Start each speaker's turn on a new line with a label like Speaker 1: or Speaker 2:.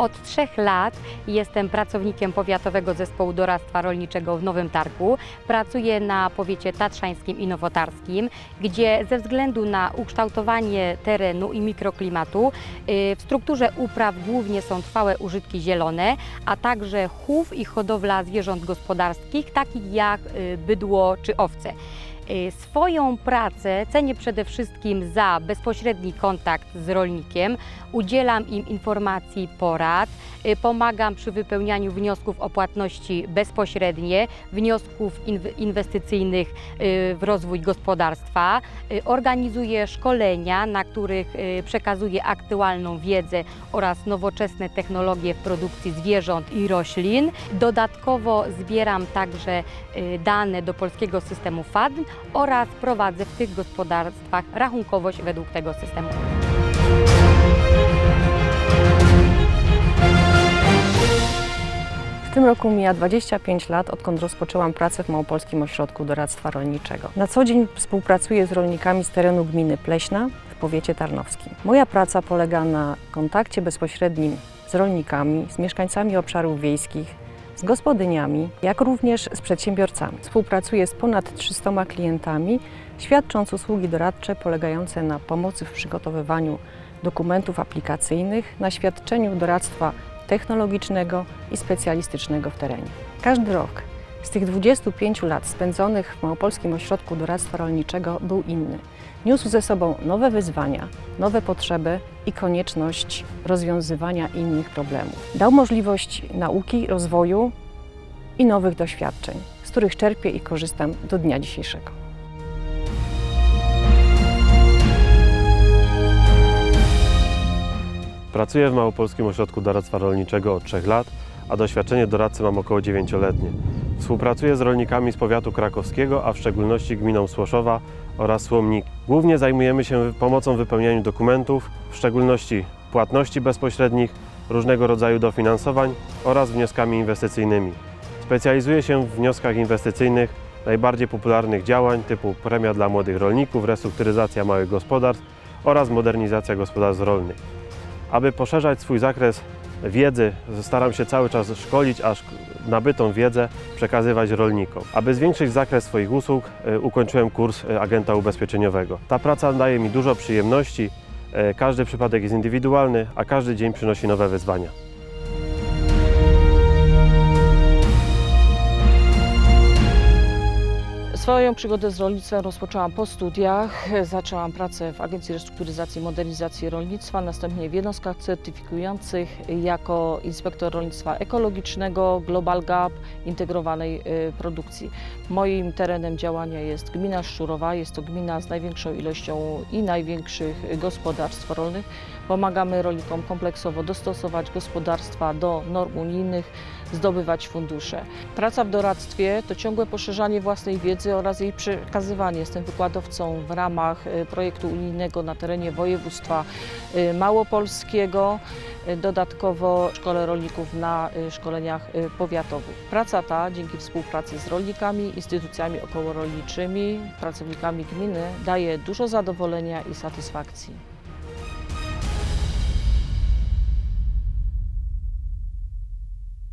Speaker 1: Od trzech lat jestem pracownikiem Powiatowego Zespołu Doradztwa Rolniczego w Nowym Targu. Pracuję na powiecie tatrzańskim i nowotarskim, gdzie ze względu na ukształtowanie terenu i mikroklimatu y, w strukturze upraw głównie są trwałe użytki zielone, a także chów i hodowla zwierząt gospodarskich, takich jak y, bydło czy owce. Y, Swoją pracę cenię przede wszystkim za bezpośredni kontakt z rolnikiem, udzielam im informacji, porad, y, pomagam przy wypełnianiu wniosków o płatności bezpośrednie, wniosków inw- inwestycyjnych y, w rozwój gospodarstwa, organizuję szkolenia, na których przekazuję aktualną wiedzę oraz nowoczesne technologie w produkcji zwierząt i roślin. Dodatkowo zbieram także dane do polskiego systemu FADN oraz prowadzę w tych gospodarstwach rachunkowość według tego systemu.
Speaker 2: W tym roku mija 25 lat, odkąd rozpoczęłam pracę w Małopolskim Ośrodku Doradztwa Rolniczego. Na co dzień współpracuję z rolnikami z terenu gminy Pleśna w powiecie tarnowskim. Moja praca polega na kontakcie bezpośrednim z rolnikami, z mieszkańcami obszarów wiejskich, z gospodyniami, jak również z przedsiębiorcami. Współpracuję z ponad 300 klientami, świadcząc usługi doradcze polegające na pomocy w przygotowywaniu dokumentów aplikacyjnych, na świadczeniu doradztwa technologicznego i specjalistycznego w terenie. Każdy rok z tych 25 lat spędzonych w Małopolskim Ośrodku Doradztwa Rolniczego był inny. Niósł ze sobą nowe wyzwania, nowe potrzeby i konieczność rozwiązywania innych problemów. Dał możliwość nauki, rozwoju i nowych doświadczeń, z których czerpię i korzystam do dnia dzisiejszego.
Speaker 3: Pracuję w Małopolskim Ośrodku Doradztwa Rolniczego od 3 lat, a doświadczenie doradcy mam około 9-letnie. Współpracuję z rolnikami z powiatu krakowskiego, a w szczególności gminą Słoszowa oraz Słomnik. Głównie zajmujemy się pomocą w wypełnianiu dokumentów, w szczególności płatności bezpośrednich, różnego rodzaju dofinansowań oraz wnioskami inwestycyjnymi. Specjalizuję się w wnioskach inwestycyjnych najbardziej popularnych działań typu premia dla młodych rolników, restrukturyzacja małych gospodarstw oraz modernizacja gospodarstw rolnych. Aby poszerzać swój zakres wiedzy, staram się cały czas szkolić, a szk- nabytą wiedzę przekazywać rolnikom. Aby zwiększyć zakres swoich usług, e, ukończyłem kurs e, agenta ubezpieczeniowego. Ta praca daje mi dużo przyjemności. e, Każdy przypadek jest indywidualny, a każdy dzień przynosi nowe wyzwania.
Speaker 4: Swoją przygodę z rolnictwem rozpoczęłam po studiach. Zaczęłam pracę w Agencji Restrukturyzacji i Modernizacji Rolnictwa, następnie w jednostkach certyfikujących jako inspektor rolnictwa ekologicznego, Global Gap, integrowanej y, produkcji. Moim terenem działania jest gmina Szczurowa, jest to gmina z największą ilością i największych gospodarstw rolnych. Pomagamy rolnikom kompleksowo dostosować gospodarstwa do norm unijnych, zdobywać fundusze. Praca w doradztwie to ciągłe poszerzanie własnej wiedzy oraz jej przekazywanie. Jestem wykładowcą w ramach y, projektu unijnego na terenie województwa y, małopolskiego. Y, Dodatkowo szkole rolników na szkoleniach powiatowych. Praca ta dzięki współpracy z rolnikami, instytucjami okołorolniczymi, pracownikami gminy daje dużo zadowolenia i satysfakcji.